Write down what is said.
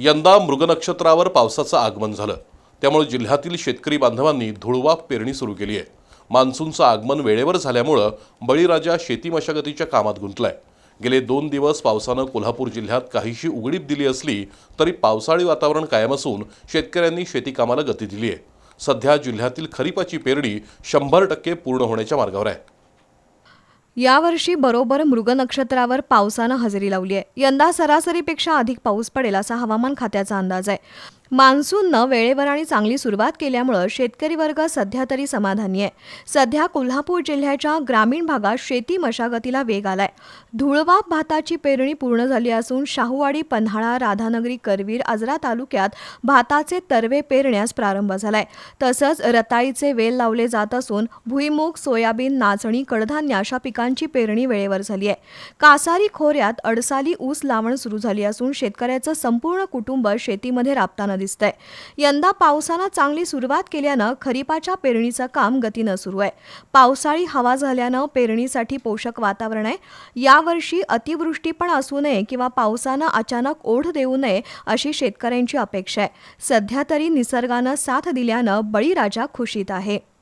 यंदा मृगनक्षत्रावर पावसाचं आगमन झालं. त्यामुळे जिल्ह्यातील शेतकरी बांधवांनी धुळवा पेरणी सुरू केली आहे. मान्सूनचं आगमन वेळेवर झाल्यामुळं बळीराजा शेती मशागतीच्या कामात गुंतलाय. गेले दोन दिवस पावसानं कोल्हापूर जिल्ह्यात काहीशी उघडीप दिली असली तरी पावसाळी वातावरण कायम असून शेतकऱ्यांनी शेती कामाला गती दिली आहे. सध्या जिल्ह्यातील खरीपाची पेरणी शंभर टक्के पूर्ण होण्याच्या मार्गावर आहे. यावर्षी बरोबर मृग नक्षत्रावर पावसानं हजेरी लावली आहे यंदा सरासरीपेक्षा अधिक पाऊस पडेल असा हवामान खात्याचा अंदाज आहे. मान्सूननं वेळेवर आणि चांगली सुरुवात केल्यामुळं शेतकरी वर्ग सध्या तरी समाधानी आहे. सध्या कोल्हापूर जिल्ह्याच्या ग्रामीण भागात शेती मशागतीला वेग आलाय. धुळवाप भाताची पेरणी पूर्ण झाली असून शाहूवाडी पन्हाळा राधानगरी करवीर आजरा तालुक्यात भाताचे तरवे पेरण्यास प्रारंभ झालाय. तसंच रताळीचे वेल लावले जात असून भुईमूग सोयाबीन नाचणी कडधान्य अशा पिकांची पेरणी वेळेवर झाली आहे. कासारी खोऱ्यात अडसाली ऊस लावण सुरू झाली असून शेतकऱ्याचं संपूर्ण कुटुंब शेतीमध्ये राबताना दिसतंय. यंदा पावसानं चांगली सुरुवात केल्यानं खरीपाच्या पेरणीचं काम गतीनं सुरू आहे. पावसाळी हवा झाल्यानं पेरणीसाठी पोषक वातावरण आहे. यावर्षी अतिवृष्टी पण असू नये किंवा पावसानं अचानक ओढ देऊ नये अशी शेतकऱ्यांची अपेक्षा आहे. सध्या तरी निसर्गानं साथ दिल्यानं बळीराजा खुशीत आहे.